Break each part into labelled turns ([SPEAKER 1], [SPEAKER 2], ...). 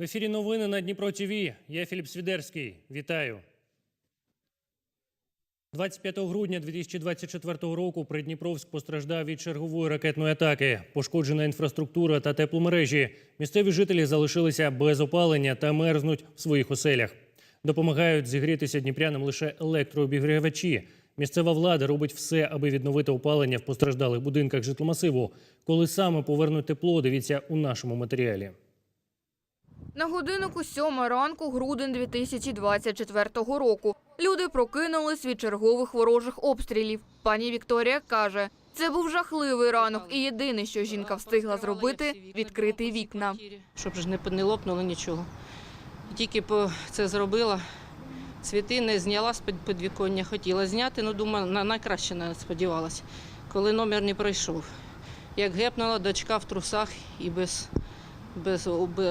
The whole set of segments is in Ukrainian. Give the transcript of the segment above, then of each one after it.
[SPEAKER 1] В ефірі новини на Дніпро ТВ. Я Філіп Свідерський. Вітаю. 25 грудня 2024 року Придніпровськ постраждав від чергової ракетної атаки. Пошкоджена інфраструктура та тепломережі. Місцеві жителі залишилися без опалення та мерзнуть в своїх оселях. Допомагають зігрітися дніпрянам лише електрообігрівачі. Місцева влада робить все, аби відновити опалення в постраждалих будинках житломасиву. Коли саме повернуть тепло, дивіться у нашому матеріалі.
[SPEAKER 2] На годиннику сьома ранку, грудень 2024 року. Люди прокинулись від чергових ворожих обстрілів. Пані Вікторія каже, це був жахливий ранок, і єдине, що жінка встигла зробити – відкрити вікна.
[SPEAKER 3] Щоб ж не, лопнуло нічого. Тільки це зробила. Цвіти не зняла з підвіконня, хотіла зняти, ну думаю, на найкраще не сподівалася, коли номер не пройшов. Як гепнула дочка в трусах і без, без,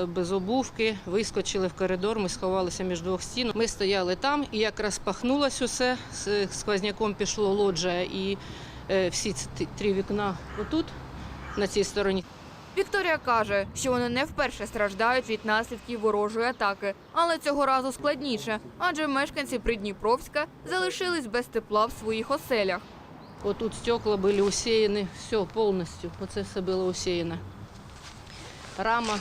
[SPEAKER 3] без обувки, вискочили в коридор, ми сховалися між двох стін. Ми стояли там, і як розпахнулося усе, з сквозняком пішло лоджія і е, всі ці три вікна отут, на цій стороні.
[SPEAKER 2] Вікторія каже, що вони не вперше страждають від наслідків ворожої атаки, але цього разу складніше, адже мешканці Придніпровська залишились без тепла в своїх оселях.
[SPEAKER 3] Вот тут стекла были усеяны, все полностью. Оце все було усеяно. Рама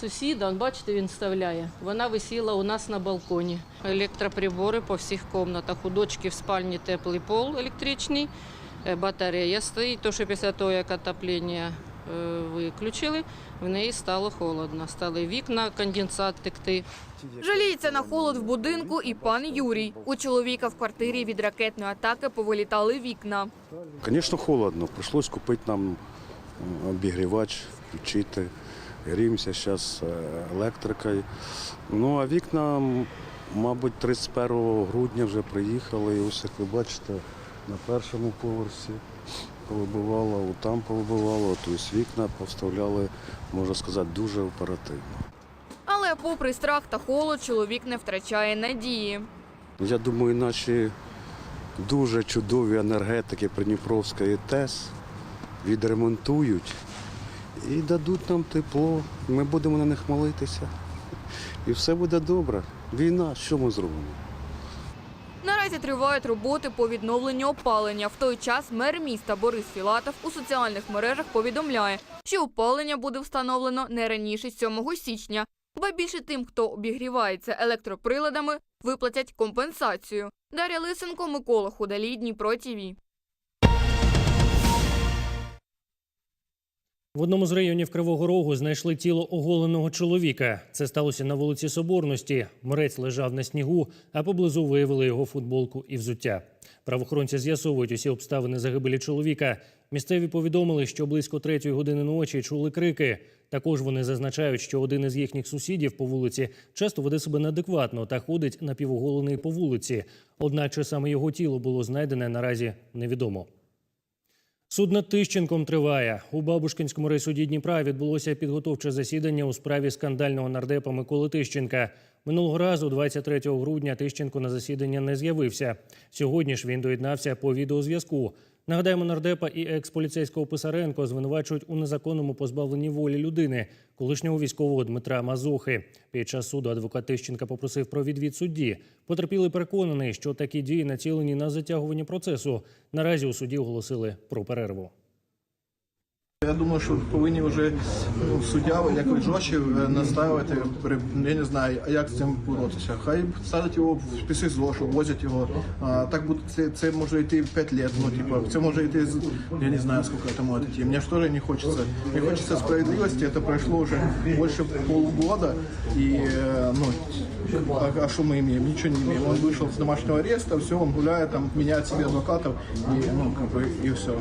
[SPEAKER 3] сусіда, он, бачите, він вставляє. Вона висіла у нас на балконі. Електроприбори по всіх кімнатах. У дочки в спальні теплий пол електричний, е, батарея стоїть. То, що після того, як отоплення е, виключили, в неї стало холодно. Стали вікна, конденсат текти.
[SPEAKER 2] Жаліється на холод в будинку і пан Юрій. У чоловіка в квартирі від ракетної атаки повилітали вікна.
[SPEAKER 4] Звісно, холодно. Прийшлось купити нам обігрівач, включити. Гріємося зараз електрикою. Ну, а вікна, мабуть, 31 грудня вже приїхали. І ось як ви бачите, на першому поверсі повибивало, там повибивало, тобто вікна повставляли, можна сказати, дуже оперативно.
[SPEAKER 2] Але попри страх та холод, чоловік не втрачає надії.
[SPEAKER 4] Я думаю, наші дуже чудові енергетики Придніпровської ТЕС відремонтують і дадуть нам тепло. Ми будемо на них молитися. І все буде добре. Війна, що ми зробимо?
[SPEAKER 2] Наразі тривають роботи по відновленню опалення. В той час мер міста Борис Філатов у соціальних мережах повідомляє, що опалення буде встановлено не раніше 7 січня. Ба більше тим, хто обігрівається електроприладами, виплатять компенсацію. Дар'я Лисенко, Микола Худалій, Дніпро ТІВІ.
[SPEAKER 1] В одному з районів Кривого Рогу знайшли тіло оголеного чоловіка. Це сталося на вулиці Соборності. Морець лежав на снігу, а поблизу виявили його футболку і взуття. Правоохоронці з'ясовують усі обставини загибелі чоловіка. Місцеві повідомили, що близько третьої години ночі чули крики. Також вони зазначають, що один із їхніх сусідів по вулиці часто веде себе неадекватно та ходить напівоголений по вулиці. Однак, чи саме його тіло було знайдене, наразі невідомо. Суд над Тищенком триває. У Бабушкінському райсуді Дніпра відбулося підготовче засідання у справі скандального нардепа Миколи Тищенка. Минулого разу, 23 грудня, Тищенко на засідання не з'явився. Сьогодні ж він доєднався по відеозв'язку. Нагадаємо, нардепа і екс-поліцейського Писаренко звинувачують у незаконному позбавленні волі людини, колишнього військового Дмитра Мазухи. Під час суду адвокат Тищенка попросив про відвід судді. Потерпілий переконаний, що такі дії націлені на затягування процесу. Наразі у суді оголосили про перерву.
[SPEAKER 5] Я думаю, що повинні вже ну, суддя якось жорстче е, наставити, при- я не знаю, а як з цим боротися. Хай садять його в ПСЗО, що возять його. А, так буде це, це може йти 5 років, ну типа це може йти з- я не знаю, сколько это может идти. Мне же тоже не хочется. Мне хочется справедливости. Это прошло уже больше полугода. И э, ну, а, а что мы имеем? Ничего не имеем. Он вышел с домашнего ареста, все, он гуляет, там меняет себе адвокатов и ну как бы и все.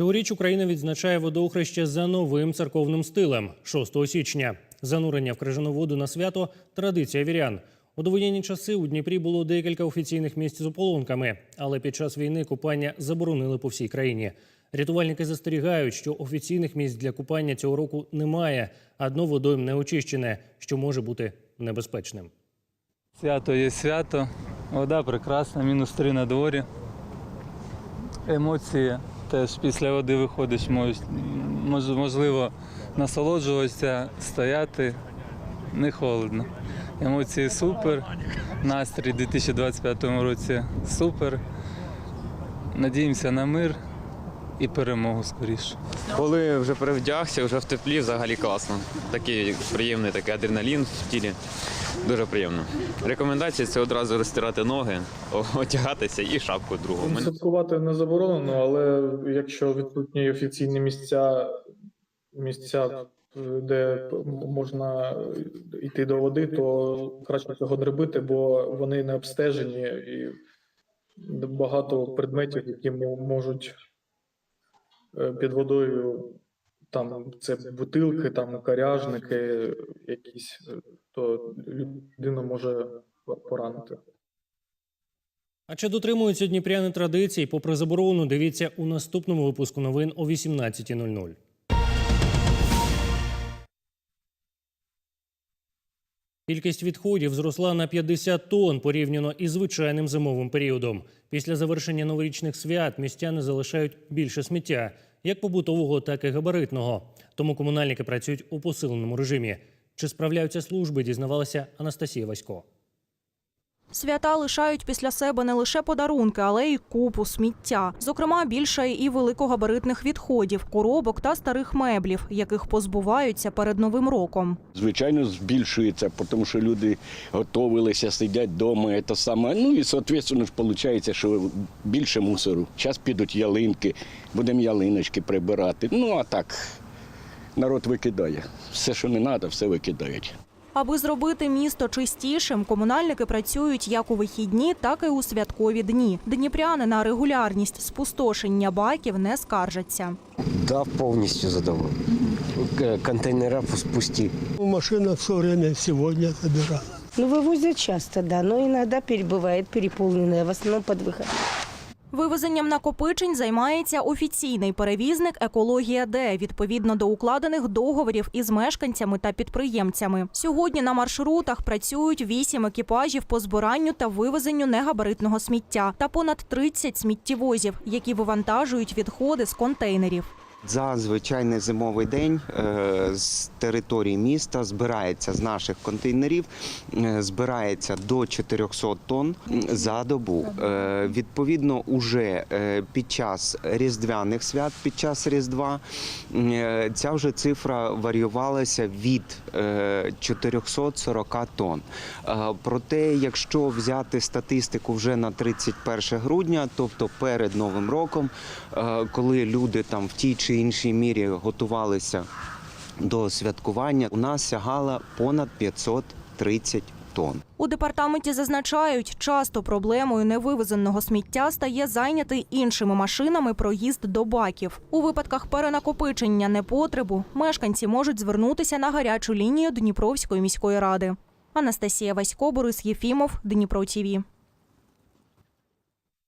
[SPEAKER 1] Цьогоріч Україна відзначає водохреща за новим церковним стилем 6 січня. Занурення в крижану воду на свято традиція вірян. У довоєнні часи у Дніпрі було декілька офіційних місць з ополонками, але під час війни купання заборонили по всій країні. Рятувальники застерігають, що офіційних місць для купання цього року немає, а дно водойм не очищене, що може бути небезпечним.
[SPEAKER 6] Свято є свято, вода прекрасна, мінус 3 на дворі. Емоції теж після води виходиш, можливо насолоджуватися, стояти не холодно. Емоції супер. Настрій у 2025 році супер. Надіємося на мир і перемогу скоріше.
[SPEAKER 7] Коли вже перевдягся, вже в теплі, взагалі класно. Такий приємний такий адреналін в тілі. Дуже приємно. Рекомендація це одразу розтирати ноги, одягатися і шапку другу.
[SPEAKER 8] Святкувати не заборонено, але якщо відсутні офіційні місця, місця, де можна йти до води, то краще цього не робити, бо вони не обстежені і багато предметів, які можуть під водою, там це бутилки, там коряжники, якісь, е, то людина може поранити.
[SPEAKER 1] А чи дотримуються дніпряни традицій? Попри заборону, дивіться у наступному випуску новин о 18.00. Кількість відходів зросла на 50 тонн порівняно із звичайним зимовим періодом. Після завершення новорічних свят містяни залишають більше сміття, як побутового, так і габаритного. Тому комунальники працюють у посиленому режимі. Чи справляються служби, дізнавалася Анастасія Васько.
[SPEAKER 9] Свята лишають після себе не лише подарунки, але й купу сміття. Зокрема, більше і великогабаритних відходів, коробок та старих меблів, яких позбуваються перед новим роком.
[SPEAKER 10] Звичайно, збільшується, тому що люди готувалися, сидять вдома, це саме. Ну і соответственно ж виходить, що більше мусору. Зараз підуть ялинки, будемо ялиночки прибирати. Ну а так, народ викидає. Все, що не треба, все викидають.
[SPEAKER 9] Аби зробити місто чистішим, комунальники працюють як у вихідні, так і у святкові дні. Дніпряни на регулярність спустошення баків не скаржаться.
[SPEAKER 11] Да, повністю задоволений. К- Контейнера пусті.
[SPEAKER 12] Машина все время сегодня забирала.
[SPEAKER 13] Ну, вывозят часто, да, но иногда перебывает переполненная, в основном под выход.
[SPEAKER 9] Вивезенням накопичень займається офіційний перевізник Екологія Д відповідно до укладених договорів із мешканцями та підприємцями. Сьогодні на маршрутах працюють вісім екіпажів по збиранню та вивезенню негабаритного сміття та понад 30 сміттєвозів, які вивантажують відходи з контейнерів.
[SPEAKER 11] За звичайний зимовий день е, з території міста збирається з наших контейнерів, е, збирається до 400 тонн за добу. Е, Відповідно, уже під час різдвяних свят, під час Різдва, ця вже цифра варіювалася від е, 440 тонн. Проте, якщо взяти статистику вже на 31 грудня, тобто перед Новим роком, коли люди там в тій чи іншій мірі готувалися до святкування, у нас сягала понад 530 тонн.
[SPEAKER 9] У департаменті зазначають, часто проблемою невивезеного сміття стає зайнятий іншими машинами проїзд до баків. У випадках перенакопичення непотребу мешканці можуть звернутися на гарячу лінію Дніпровської міської ради. Анастасія Васько, Борис Єфімов, Дніпро ТІВІ.